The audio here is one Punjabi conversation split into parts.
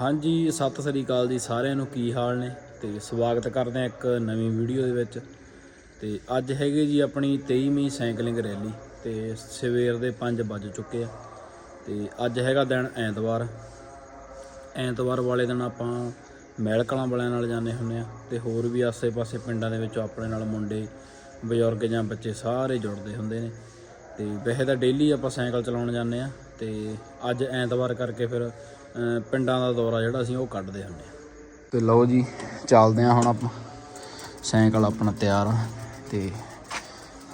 ਹਾਂਜੀ, ਸਤਿ ਸ੍ਰੀ ਅਕਾਲ ਜੀ ਸਾਰਿਆਂ ਨੂੰ, ਕੀ ਹਾਲ ਨੇ? ਤੇ ਸਵਾਗਤ ਕਰਦੇ ਹਾਂ ਇੱਕ ਨਵੀਂ ਵੀਡੀਓ ਦੇ ਵਿੱਚ। ਤੇ ਅੱਜ ਹੈਗੇ ਜੀ ਆਪਣੀ 23ਵੀਂ ਸਾਈਕਲਿੰਗ ਰੈਲੀ, ਤੇ ਸਵੇਰ ਦੇ 5 ਵੱਜ ਚੁੱਕੇ ਆ। ਤੇ ਅੱਜ ਹੈਗਾ ਦਿਨ ਐਤਵਾਰ। ਐਤਵਾਰ ਵਾਲੇ ਦਿਨ ਆਪਾਂ ਮਹਿਲਕਲਾਂ ਵਾਲਿਆਂ ਨਾਲ ਜਾਂਦੇ ਹੁੰਦੇ ਆ ਤੇ ਹੋਰ ਵੀ ਆਸੇ-ਪਾਸੇ ਪਿੰਡਾਂ ਦੇ ਵਿੱਚੋਂ ਆਪਣੇ ਨਾਲ ਮੁੰਡੇ, ਬਜ਼ੁਰਗ ਜਾਂ ਬੱਚੇ ਸਾਰੇ ਜੁੜਦੇ ਹੁੰਦੇ ਨੇ। ਤੇ ਵੈਸੇ ਤਾਂ ਡੇਲੀ ਆਪਾਂ ਸਾਈਕਲ ਚਲਾਉਣ ਜਾਂਦੇ ਆ ਤੇ ਅੱਜ ਐਤਵਾਰ ਕਰਕੇ ਫਿਰ ਪਿੰਡਾਂ ਦਾ ਦੌਰਾ ਜਿਹੜਾ ਅਸੀਂ ਉਹ ਕੱਢਦੇ ਹੁੰਦੇ ਆ ਤੇ ਲਓ ਜੀ, ਚੱਲਦੇ ਆ ਹੁਣ ਆਪਾਂ। ਸਾਈਕਲ ਆਪਣਾ ਤਿਆਰ ਆ ਤੇ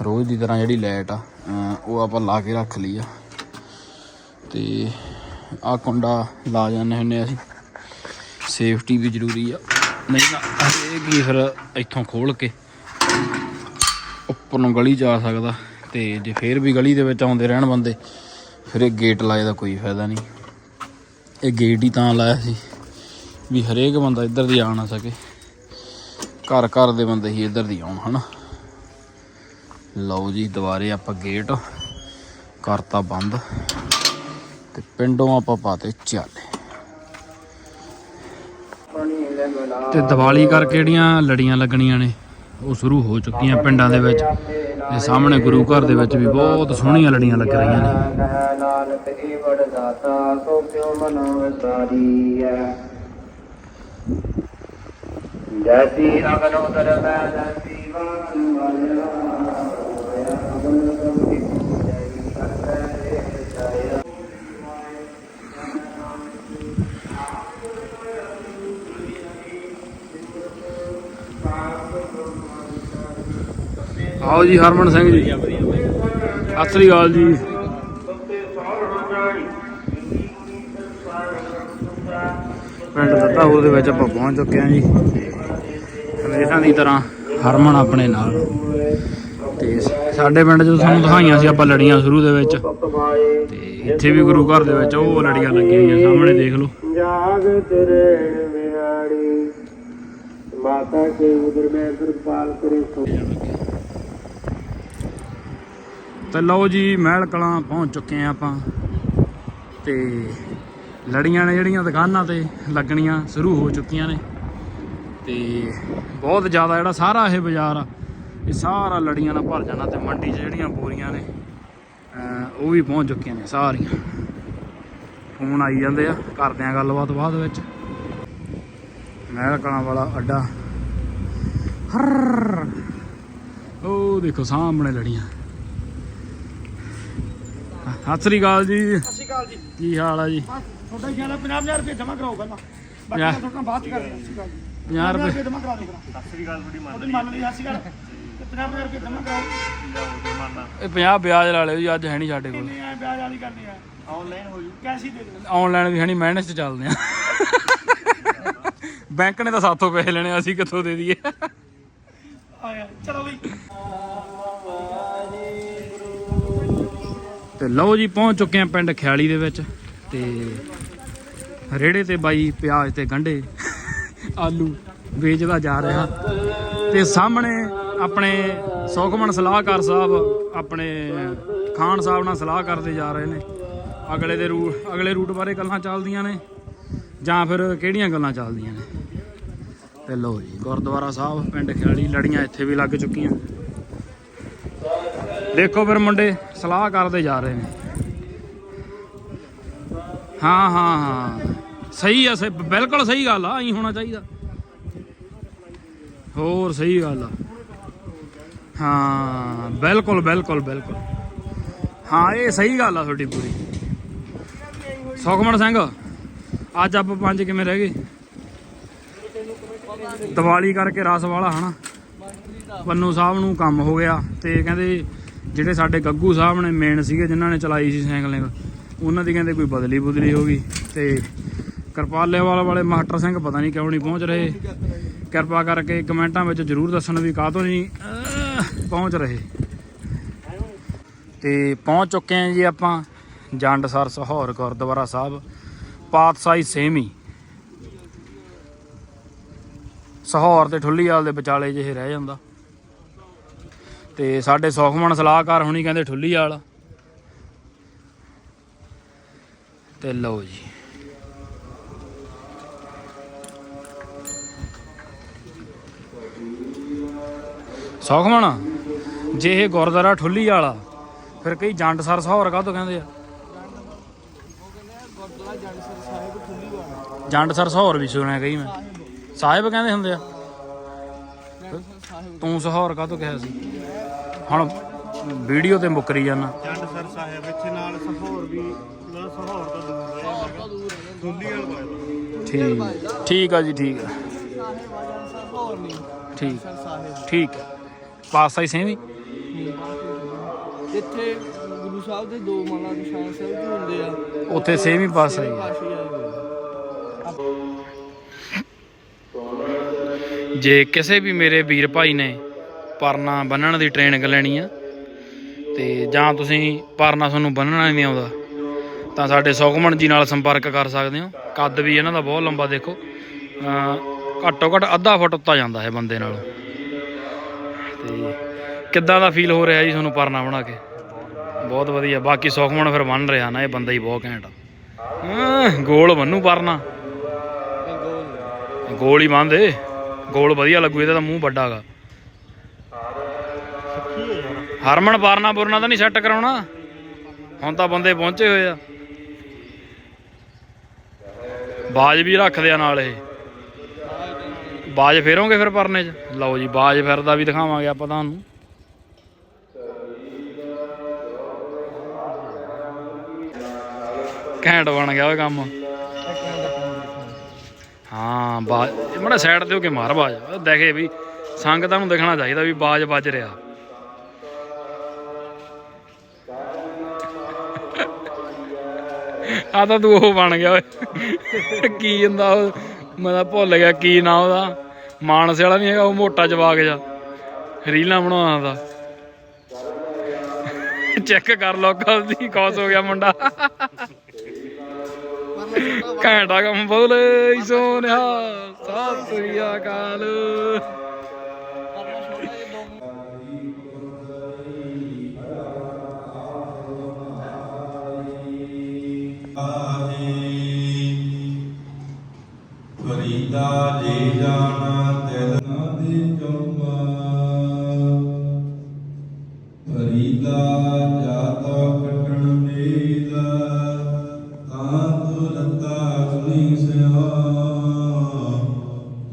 ਰੋਜ਼ ਦੀ ਤਰ੍ਹਾਂ ਜਿਹੜੀ ਲਾਈਟ ਆ ਉਹ ਆਪਾਂ ਲਾ ਕੇ ਰੱਖ ਲਈ ਆ। ਤੇ ਆ ਕੁੰਡਾ ਲਾ ਜਾਂਦੇ ਹੁੰਦੇ ਆ ਅਸੀਂ। ਸੇਫਟੀ ਵੀ ਜ਼ਰੂਰੀ ਆ। ਨਹੀਂ ਨਾ ਇਹ ਕੀ ਫਿਰ ਇੱਥੋਂ ਖੋਲ ਕੇ ਉੱਪਰ ਨੂੰ ਗਲੀ ਜਾ ਸਕਦਾ। ਤੇ ਜੇ ਫੇਰ ਵੀ ਗਲੀ ਦੇ ਵਿੱਚ ਆਉਂਦੇ ਰਹਿਣ ਬੰਦੇ, ਫਿਰ ਇਹ ਗੇਟ ਲਾਏ ਦਾ ਕੋਈ ਫਾਇਦਾ ਨਹੀਂ। ਇਹ ਗੇਟ ਹੀ ਤਾਂ ਲਾਇਆ ਸੀ ਵੀ ਹਰੇਕ ਬੰਦਾ ਇੱਧਰ ਦੀ ਆ ਨਾ ਸਕੇ। ਘਰ ਘਰ ਦੇ ਬੰਦੇ ਹੀ ਇੱਧਰ ਦੀ ਆਉਣ, ਹਨਾ? ਲਓ ਜੀ, ਦੁਬਾਰੇ ਆਪਾਂ ਗੇਟ ਕਰਤਾ ਬੰਦ ਤੇ ਪਿੰਡੋਂ ਆਪਾਂ ਪਾਤੇ ਚਾਲੇ। ਤੇ ਦੀਵਾਲੀ ਕਰਕੇ ਜਿਹੜੀਆਂ ਲੜੀਆਂ ਲੱਗਣੀਆਂ ਨੇ? ਉਹ ਸ਼ੁਰੂ ਹੋ ਚੁੱਕੀਆਂ ਪਿੰਡਾਂ ਦੇ ਵਿੱਚ। ਤੇ ਸਾਹਮਣੇ ਗੁਰੂ ਘਰ ਦੇ ਵਿੱਚ ਵੀ ਬਹੁਤ ਸੋਹਣੀਆਂ ਲੜੀਆਂ ਲੱਗ ਰਹੀਆਂ ਨੇ। ਜੈਸੀ ਅਗਨ ਉਦਰ ਜੈਸੀ ਵਾਨ ਵਾਲਿਆ ਹੋਇਆ ਅਗਨ ਸਭ ਕੀ ਜੈ ਕਰਤਾ ਏ ਚਾਇਆ ਆਓ ਜੀ ਹਰਮਨ ਸਿੰਘ ਜੀ। ਸਤਿ ਸ੍ਰੀ ਅਕਾਲ ਜੀ। ਪਿੰਡ ਦੱਤਾਪੁਰ ਦੇ ਵਿੱਚ ਆਪਾਂ ਪਹੁੰਚ ਚੁੱਕੇ ਹਾਂ ਜੀ। ਹਮੇਸ਼ਾ ਦੀ ਤਰ੍ਹਾਂ ਹਰਮਨ ਆਪਣੇ ਨਾਲ। ਤੇ ਸਾਡੇ ਪਿੰਡ 'ਚ ਤੁਹਾਨੂੰ ਦਿਖਾਈਆਂ ਸੀ ਆਪਾਂ ਲੜੀਆਂ ਸ਼ੁਰੂ ਦੇ ਵਿੱਚ। ਤੇ ਇੱਥੇ ਵੀ ਗੁਰੂ ਘਰ ਦੇ ਵਿੱਚ ਉਹ ਲੜੀਆਂ ਲੱਗੀਆਂ ਹੋਈਆਂ, ਸਾਹਮਣੇ ਦੇਖ ਲਓ। ਜਾਗ ਤੇਰੇ ਵਿਹਾੜੀ ਮਾਤਾ ਕੇ ਉਦਰ ਮੈਂ ਕਿਰਪਾਲ ਕਰੇ ਸੋ ਤੇ ਲਓ ਜੀ, ਮਹਿਲ ਕਲਾਂ ਪਹੁੰਚ ਚੁੱਕੇ ਆ ਆਪਾਂ। ਤੇ ਲੜੀਆਂ ਨੇ ਜਿਹੜੀਆਂ ਦੁਕਾਨਾਂ ਤੇ ਲੱਗਣੀਆਂ ਸ਼ੁਰੂ ਹੋ ਚੁੱਕੀਆਂ ਨੇ। ਤੇ ਬਹੁਤ ਜ਼ਿਆਦਾ ਜਿਹੜਾ ਸਾਰਾ ਇਹ ਬਾਜ਼ਾਰ ਆ, ਇਹ ਸਾਰਾ ਲੜੀਆਂ ਨਾਲ ਭਰ ਜਾਣਾ ਤੇ ਮੰਡੀ 'ਚ ਜਿਹੜੀਆਂ ਬੋਰੀਆਂ ਨੇ ਉਹ ਵੀ ਪਹੁੰਚ ਚੁੱਕੀਆਂ ਨੇ ਸਾਰੀਆਂ। ਫੋਨ ਆਈ ਜਾਂਦੇ ਆ, ਕਰਦੇ ਆ ਗੱਲਬਾਤ ਬਾਅਦ ਵਿੱਚ। ਮਹਿਲ ਕਲਾਂ ਵਾਲਾ ਅੱਡਾ। ਹਰ ਉਹ ਦੇਖੋ ਸਾਹਮਣੇ ਲੜੀਆਂ। ਸਤਿ ਸ੍ਰੀ ਅਕਾਲ ਜੀ। ਸਤਿ ਸ਼੍ਰੀ ਅਕਾਲ ਜੀ। ਕੀ ਹਾਲ ਆ ਜੀ? ਬਸ ਤੁਹਾਡਾ ਖਿਆਲ ਹੈ 50000 ਰੁਪਏ ਜਮ੍ਹਾਂ ਕਰਾਓ ਪਹਿਲਾਂ। ਬਾਕੀ ਪੰਜਾਹ। ਮੈਂ ਤੁਹਾਡਾ ਬਾਅਦ ਚ ਕਰਦੇ ਹਾਂ ਸਤਿ ਸ਼੍ਰੀ 50 ਅਕਾਲ ਰੁਪਏ। ਰੁਪਏ ਜਮ੍ਹਾਂ ਕਰਾ ਦਿਓ ਕਰਾ ਸਤਿ ਸ਼੍ਰੀ ਅਕਾਲ ਤੁਹਾਡੀ ਮੰਨ ਲਈ। ਮੰਨ ਲਈ ਸਤਿ ਸ਼੍ਰੀ ਅਕਾਲ। ਤੇ 50000 ਰੁਪਏ ਜਮ੍ਹਾਂ ਕਰਾਓ। ਇਹ 50 ਵਿਆਜ ਲਾ ਲਿਓ ਜੀ ਅੱਜ ਹੈ ਨਹੀਂ ਸਾਡੇ ਕੋਲ। ਕਿੰਨੇ ਆ ਵਿਆਜ ਵਾਲੀ ਕਰਨੀ ਆ? ਆਨਲਾਈਨ ਹੋ ਜੂ। ਕੈਸ਼ ਹੀ ਦੇ ਦਿਓ। ਆਨਲਾਈਨ ਵੀ ਹੈ ਨਹੀਂ ਮਾਈਨਸ ਚ ਚੱਲਦੇ ਆ। ਬੈਂਕ ਨੇ ਤਾਂ ਸਾਥੋਂ ਪੈਸੇ ਲੈਣੇ ਅਸੀਂ ਕਿੱਥੋਂ ਦੇ ਦਈਏ? ਆਇਆ ਚਲੋ ਬਈ। ਤੇ ਲਓ ਜੀ, ਪਹੁੰਚ ਚੁੱਕੇ ਆ ਪਿੰਡ ਖਿਆਲੀ ਦੇ ਵਿੱਚ ਤੇ ਰੇੜੇ ਤੇ ਬਾਈ ਪਿਆਜ਼ ਤੇ ਗੰਢੇ ਆਲੂ ਵੇਚਦਾ ਜਾ ਰਿਹਾ। ਤੇ ਸਾਹਮਣੇ ਆਪਣੇ ਸੁਖਮਨ ਸਲਾਹਕਾਰ ਸਾਹਿਬ, ਆਪਣੇ ਖਾਨ ਸਾਹਿਬ ਨਾਲ ਸਲਾਹ ਕਰਦੇ ਜਾ ਰਹੇ ਨੇ। ਅਗਲੇ ਦੇ ਰੂਟ, ਅਗਲੇ ਰੂਟ ਬਾਰੇ ਗੱਲਾਂ ਚੱਲਦੀਆਂ ਨੇ ਜਾਂ ਫਿਰ ਕਿਹੜੀਆਂ ਗੱਲਾਂ ਚੱਲਦੀਆਂ ਨੇ। ਤੇ ਲਓ ਜੀ, ਗੁਰਦੁਆਰਾ ਸਾਹਿਬ, ਪਿੰਡ ਖਿਆਲੀ ਲੜੀਆਂ ਇੱਥੇ ਵੀ ਲੱਗ ਚੁੱਕੀਆਂ। ਦੇਖੋ ਫਿਰ ਮੁੰਡੇ, ਸਲਾਹ ਕਰਦੇ ਜਾ ਰਹੇ ਨੇ। ਹਾਂ ਹਾਂ ਹਾਂ। ਸਹੀ ਆ, ਸਹੀ, ਬਿਲਕੁਲ ਸਹੀ ਗੱਲ ਆ, ਐਂ ਹੋਣਾ ਚਾਹੀਦਾ। ਹੋਰ ਸਹੀ ਗੱਲ ਆ। ਹਾਂ, ਬਿਲਕੁਲ ਬਿਲਕੁਲ ਬਿਲਕੁਲ। ਹਾਂ, ਇਹ ਸਹੀ ਗੱਲ ਆ ਤੁਹਾਡੀ ਪੂਰੀ। ਸੁਖਮਨ ਸਿੰਘ, ਅੱਜ ਆਪ ਪੰਜ ਕਿਵੇਂ ਰਹਿ ਗਏ? ਦੀਵਾਲੀ ਕਰਕੇ ਰਸ ਵਾਲਾ ਹਨਾ? ਪੰਨੂ ਸਾਹਿਬ ਨੂੰ ਕੰਮ ਹੋ ਗਿਆ, ਤੇ ਕਹਿੰਦੇ ਜਿਹੜੇ ਸਾਡੇ ਗੱਗੂ ਸਾਹਿਬ ਨੇ ਮੇਨ ਸੀਗੇ, ਜਿਨ੍ਹਾਂ ਨੇ ਚਲਾਈ ਸੀ ਸਾਈਕਲਿੰਗ ਉਹਨਾਂ ਦੀ ਕਹਿੰਦੇ ਕੋਈ ਬਦਲੀ ਬੁਦਲੀ ਹੋ ਗਈ। ਤੇ ਕਿਰਪਾਲੇਵਾਲ ਵਾਲੇ ਮਾਸਟਰ ਸਿੰਘ ਪਤਾ ਨਹੀਂ ਕਿਉਂ ਨਹੀਂ ਪਹੁੰਚ ਰਹੇ। ਕਿਰਪਾ ਕਰਕੇ ਕਮੈਂਟਾਂ ਵਿੱਚ ਜਰੂਰ ਦੱਸਣ ਵੀ ਕਾਹ ਤੋਂ ਨਹੀਂ ਪਹੁੰਚ ਰਹੇ। ਤੇ ਪਹੁੰਚ ਚੁੱਕੇ ਆਂ ਜੀ ਆਪਾਂ ਜੰਡਸਰ ਸਹੌਰ ਗੁਰਦੁਆਰਾ ਸਾਹਿਬ, ਪਾਤਸ਼ਾਹੀ ਸੇਮੀ। ਸਹੌਰ ਤੇ ਠੁੱਲੀਵਾਲ ਦੇ ਵਿਚਾਲੇ ਜਿਹੇ ਰਹਿ ਜਾਂਦਾ। ਤੇ ਸਾਡੇ ਸੌਖਮਣ ਸਲਾਹਕਾਰ ਹੁਣੀ ਕਹਿੰਦੇ ਠੁੱਲੀ ਵਾਲਾ। ਤੇ ਲਓ ਜੀ। ਸੌਖਮਣ, ਜੇ ਇਹ ਗੁਰਦੁਆਰਾ ਠੁੱਲੀ ਵਾਲਾ ਫਿਰ ਕਈ ਜੰਡ ਸਰ ਸਹੌਰ ਕਾ ਤੋਂ ਕਹਿੰਦੇ ਆ? ਜੰਡ ਸਰ ਸਹੌਰ ਵੀ ਸੁਣਿਆ ਕਈ ਮੈਂ। ਸਾਹਿਬ ਕਹਿੰਦੇ ਹੁੰਦੇ ਆ। ਤੂੰ ਸਹੌਰ ਕਾ ਤੋਂ ਕਿਹਾ ਸੀ? ਹੁਣ ਵੀਡੀਓ ਤੇ ਮੁੱਕਰੀ ਜਾਣਾ। ਜੰਡਸਰ ਸਾਹਿਬ ਇੱਥੇ ਨਾਲ ਸਹੌਰ ਵੀ ਨਾ ਸਹੌਰ ਤੋਂ ਦੂਰ ਹੈ ਦੁੱਲੀ ਵਾਲ ਪਾਇਆ ਠੀਕ ਠੀਕ ਆ ਜੀ ਠੀਕ ਆ। ਠੀਕ ਠੀਕ। ਪਾਸਾ ਹੀ ਸੇਮ ਹੀ ਇੱਥੇ ਗੁਰੂ ਸਾਹਿਬ ਦੇ ਦੋ ਮਾਲਾ ਨਿਸ਼ਾਨ ਸਾਹਿਬ ਜੀ ਹੁੰਦੇ ਆ। ਉੱਥੇ ਸੇਮ ਹੀ ਪਾਸਾ ਹੀ। ਜੇ ਕਿਸੇ ਵੀ ਮੇਰੇ ਵੀਰ ਭਾਈ ਨੇ ਪਰਨਾ ਬੰਨਣ ਦੀ ਟ੍ਰੇਨਿੰਗ ਲੈਣੀ ਆ। ਤੇ ਜਾਂ ਤੁਸੀਂ ਪਰਨਾ ਤੁਹਾਨੂੰ ਬੰਨਣਾ ਨਹੀਂ ਆਉਂਦਾ। ਤਾਂ ਸਾਡੇ ਸੁਖਮਨ ਜੀ ਨਾਲ ਸੰਪਰਕ ਕਰ ਸਕਦੇ ਹੋ। ਕੱਦ ਵੀ ਇਹਨਾਂ ਦਾ ਬਹੁਤ ਲੰਬਾ ਦੇਖੋ। ਘੱਟੋ ਘੱਟ ਅੱਧਾ ਫੁੱਟ ਉੱਤਾ ਜਾਂਦਾ ਹੈ ਬੰਦੇ ਨਾਲ। ਤੇ ਕਿੱਦਾਂ ਦਾ ਫੀਲ ਹੋ ਰਿਹਾ ਜੀ ਤੁਹਾਨੂੰ ਪਰਨਾ ਬਣਾ ਕੇ? ਬਹੁਤ ਵਧੀਆ। ਬਾਕੀ ਸੁਖਮਨ ਫਿਰ ਬੰਨ ਰਿਹਾ ਨਾ, ਇਹ ਬੰਦਾ ਹੀ ਬਹੁਤ ਘੈਂਟ ਆ। ਗੋਲ ਬੰਨੂ ਪਰਨਾ। ਗੋਲ ਹੀ ਬੰਨਦੇ ਗੋਲ ਵਧੀਆ ਲੱਗੂ, ਇਹਦਾ ਤਾਂ ਮੂੰਹ ਵੱਡਾ ਹੈਗਾ। ਹਰਮਨ ਪਾਰਨਾ ਪੁਰਨਾ ਤਾਂ ਨਹੀਂ ਸੈੱਟ ਕਰਾਉਣਾ। ਹੁਣ ਤਾਂ ਬੰਦੇ ਪਹੁੰਚੇ ਹੋਏ ਆ। ਬਾਜ ਵੀ ਰੱਖਦੇ ਆ ਨਾਲ ਇਹ। ਬਾਜ ਫੇਰੋਗੇ ਫਿਰ ਪਰਨੇ 'ਚ? ਲਓ ਜੀ, ਬਾਜ ਫਿਰਦਾ ਵੀ ਦਿਖਾਵਾਂਗੇ ਆਪਾਂ ਤੁਹਾਨੂੰ ਘੈਂਟ ਬਣ ਗਿਆ ਉਹ ਕੰਮ। ਹਾਂ, ਬਾਜ ਮੜਾ ਸਾਈਡ ਤੇ ਹੋ ਕੇ ਮਾਰ ਬਾਜ। ਉਹ ਦੇਖੇ ਵੀ ਸੰਗਤਾਂ ਨੂੰ ਦਿਖਣਾ ਚਾਹੀਦਾ ਵੀ ਬਾਜ ਵੱਜ ਰਿਹਾ। ਆ ਤਾਂ ਤੂੰ ਉਹ ਬਣ ਗਿਆ ਓਏ। ਕੀ ਹੁੰਦਾ ਉਹ? ਮੈਂ ਤਾਂ ਭੁੱਲ ਗਿਆ ਕੀ ਨਾਂ ਉਹਦਾ। ਮਾਨਸੇ ਵਾਲਾ ਨਹੀਂ ਹੈਗਾ, ਉਹ ਮੋਟਾ ਜਵਾਕ ਜਾ ਰੀਲਾਂ ਬਣਾਉਣਾ ਚੈੱਕ ਕਰ ਲੋ ਕਦੀ ਕੌਸ ਹੋ ਗਿਆ ਮੁੰਡਾ। ਘੈਂਟਾ ਕੰਮ ਬੋਲੇ, ਸੋਨਿਆ, ਸਤਿ ਸ੍ਰੀ ਅਕਾਲ। ਫਰੀਦਾ ਜੇ ਜਾਣਾ ਤਿਲ ਨਾ ਦੇ ਚੰਬਾ। ਫਰੀਦਾ ਜਾਤਾ ਕਟਣ ਮੇਲਾ, ਤਾਂ ਤੋ ਸੁਣੀ ਸਿਆ।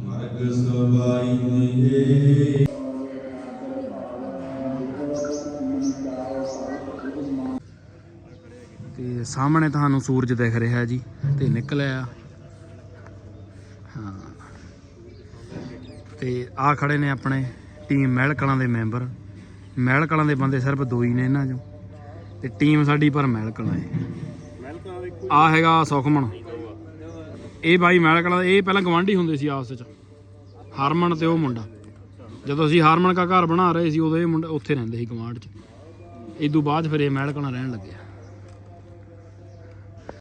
ਮਰਗ ਸਵਾਈ ਨੇ ਤੇ ਸਾਹਮਣੇ ਤੁਹਾਨੂੰ ਸੂਰਜ ਦਿਖ ਰਿਹਾ ਜੀ, ਤੇ ਨਿਕਲਿਆ। ਤੇ ਆ ਖੜੇ ਨੇ ਆਪਣੇ ਟੀਮ ਮਹਿਲ ਕਲਾਂ ਦੇ ਮੈਂਬਰ। ਮਹਿਲ ਕਲਾਂ ਦੇ ਬੰਦੇ ਸਿਰਫ ਦੋ ਹੀ ਨੇ ਇਹਨਾਂ ਚੋਂ। ਤੇ ਟੀਮ ਸਾਡੀ ਪਰ ਮਹਿਲ ਕਲਾਂ ਹੈ। ਆ ਹੈਗਾ ਸੁਖਮਨ। ਇਹ ਬਾਈ ਮਹਿਲ ਕਲਾਂ ਇਹ ਪਹਿਲਾਂ ਗਵਾਂਢੀ ਹੁੰਦੇ ਸੀ ਆਪਸ ਵਿੱਚ। ਹਰਮਨ ਤੇ ਉਹ ਮੁੰਡਾ। ਜਦੋਂ ਅਸੀਂ ਹਰਮਨ ਦਾ ਘਰ ਬਣਾ ਰਹੇ ਸੀ, ਉਦੋਂ ਇਹ ਮੁੰਡਾ ਉੱਥੇ ਰਹਿੰਦੇ ਸੀ ਗਵਾਂਢ 'ਚ। ਇਦੋਂ ਬਾਅਦ ਫਿਰ ਇਹ ਮਹਿਲ ਕਲਾਂ ਰਹਿਣ ਲੱਗਿਆ